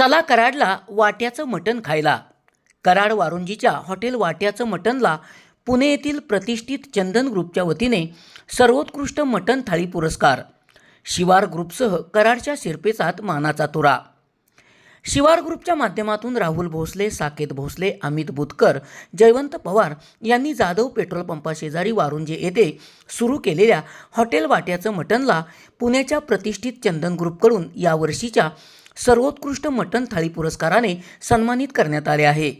चला कराडला वाट्याचं मटण खायला. कराड वारुंजीच्या हॉटेल वाट्याचं मटणला पुणे येथील प्रतिष्ठित चंदन ग्रुपच्या वतीने सर्वोत्कृष्ट मटण थाळी पुरस्कार. शिवार ग्रुपसह कराडच्या शिरपेचात मानाचा तुरा. शिवार ग्रुपच्या माध्यमातून राहुल भोसले साकेत भोसले अमित बुतकर जयवंत पवार यांनी जाधव पेट्रोल पंपाशेजारी वारुंजे येथे सुरू केलेल्या हॉटेल वाट्याचं मटणला पुण्याच्या प्रतिष्ठित चंदन ग्रुपकडून यावर्षीच्या सर्वोत्कृष्ट मटण थाळी पुरस्काराने सन्मानित करण्यात आले आहे.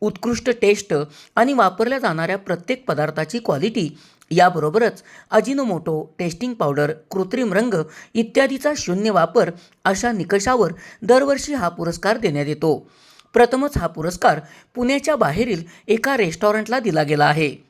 उत्कृष्ट टेस्ट आणि वापरल्या जाणाऱ्या प्रत्येक पदार्थाची क्वालिटी याबरोबरच अजिनोमोटो टेस्टिंग पावडर कृत्रिम रंग इत्यादीचा शून्य वापर अशा निकषावर दरवर्षी हा पुरस्कार देण्यात येतो. प्रथमच हा पुरस्कार पुण्याच्या बाहेरील एका रेस्टॉरंटला दिला गेला आहे.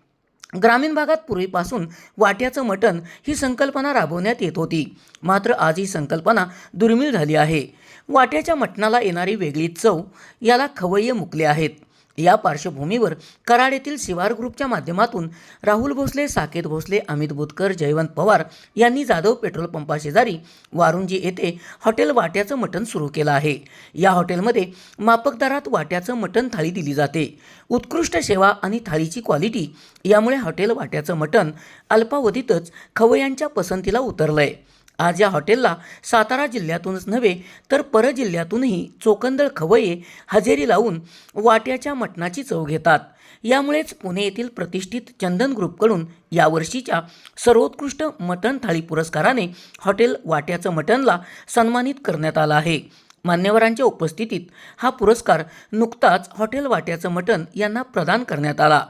ग्रामीण भागात पूर्वीपासून वाट्याचं मटण ही संकल्पना राबवण्यात येत होती. मात्र आज ही संकल्पना दुर्मिळ झाली आहे. वाट्याच्या मटणाला येणारी वेगळी चव याला खवय्ये मुकले आहेत. या पार्श्वभूमीवर कराड येथील शिवार ग्रुपच्या माध्यमातून राहुल भोसले साकेत भोसले अमित बुतकर जयवंत पवार यांनी जाधव पेट्रोल पंपाशेजारी वारुंजी येथे हॉटेल वाट्याचं मटण सुरू केलं आहे. या हॉटेलमध्ये मापक दरात वाट्याचं मटण थाळी दिली जाते. उत्कृष्ट सेवा आणि थाळीची क्वालिटी यामुळे हॉटेल वाट्याचं मटण अल्पावधीतच खवय्यांच्या पसंतीला उतरलं आहे आज या हॉटेलला सातारा जिल्ह्यातूनच नव्हे तर परजिल्ह्यातूनही चोकंदळ खवये हजेरी लावून वाट्याच्या मटणाची चव घेतात. यामुळेच पुणे येथील प्रतिष्ठित चंदन ग्रुपकडून यावर्षीच्या सर्वोत्कृष्ट मटण थाळी पुरस्काराने हॉटेल वाट्याचं मटणला सन्मानित करण्यात आलं आहे. मान्यवरांच्या उपस्थितीत हा पुरस्कार नुकताच हॉटेल वाट्याचं मटण यांना प्रदान करण्यात आला.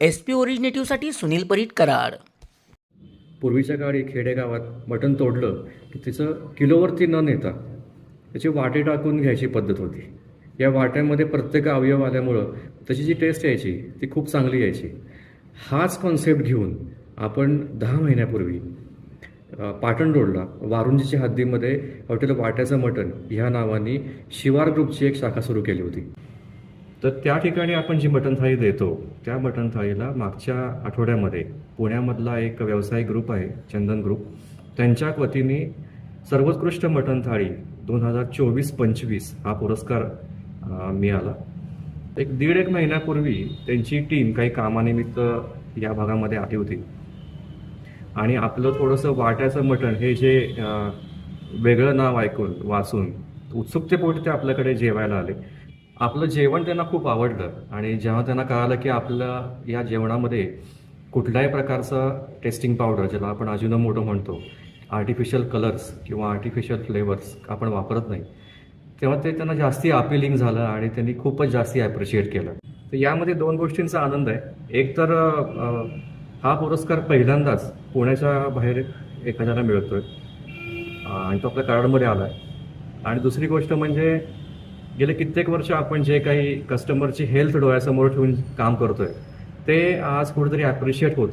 एस पी ओरिजिनेटिव्हसाठी सुनील परीट कराड पूर्वीच्या काळी खेडेगावात मटण तोडलं की तिचं किलोवरती न नेता त्याची वाटे टाकून घ्यायची पद्धत होती. या वाट्यामध्ये प्रत्येक अवयव आल्यामुळं त्याची जी टेस्ट यायची ती खूप चांगली यायची. हाच कॉन्सेप्ट घेऊन आपण दहा महिन्यापूर्वी पाटण रोडला वारुंजीच्या हद्दीमध्ये हॉटेल वाट्याचं मटण ह्या नावाने शिवार ग्रुपची एक शाखा सुरू केली होती. तर त्या ठिकाणी आपण जी मटण थाळी देतो त्या मटण थाळीला मागच्या आठवड्यामध्ये पुण्यामधला एक व्यावसायिक ग्रुप आहे चंदन ग्रुप त्यांच्या वतीने सर्वोत्कृष्ट मटण थाळी दोन हजार चोवीस पंचवीस हा पुरस्कार मिळाला. एक दीड एक महिन्यापूर्वी त्यांची टीम काही कामानिमित्त या भागामध्ये आली होती. आणि आपलं थोडंसं वाट्याचं मटण हे जे वेगळं नाव ऐकून वाचून उत्सुकतेपोटी ते आपल्याकडे जेवायला आले. आपलं जेवण त्यांना खूप आवडलं. आणि जेव्हा त्यांना कळालं की आपलं या जेवणामध्ये कुठल्याही प्रकारचं टेस्टिंग पावडर ज्याला आपण अजिनोमोटो म्हणतो आर्टिफिशियल कलर्स किंवा आर्टिफिशियल फ्लेवर्स आपण वापरत नाही तेव्हा ते त्यांना जास्ती अपिलिंग झालं आणि त्यांनी खूपच जास्ती ॲप्रिशिएट केलं. तर यामध्ये दोन गोष्टींचा आनंद आहे. एक तर हा पुरस्कार पहिल्यांदाच पुण्याच्या बाहेर एखाद्याला मिळतोय आहे आणि तो आपल्या कराडमध्ये आला आहे आणि दुसरी गोष्ट म्हणजे गेले कित्येक वर्ष आपण जे काही कस्टमरची हेल्थ डोळ्यासमोर ठेवून काम करतोय ते आज कुठेतरी ॲप्रिशिएट होतं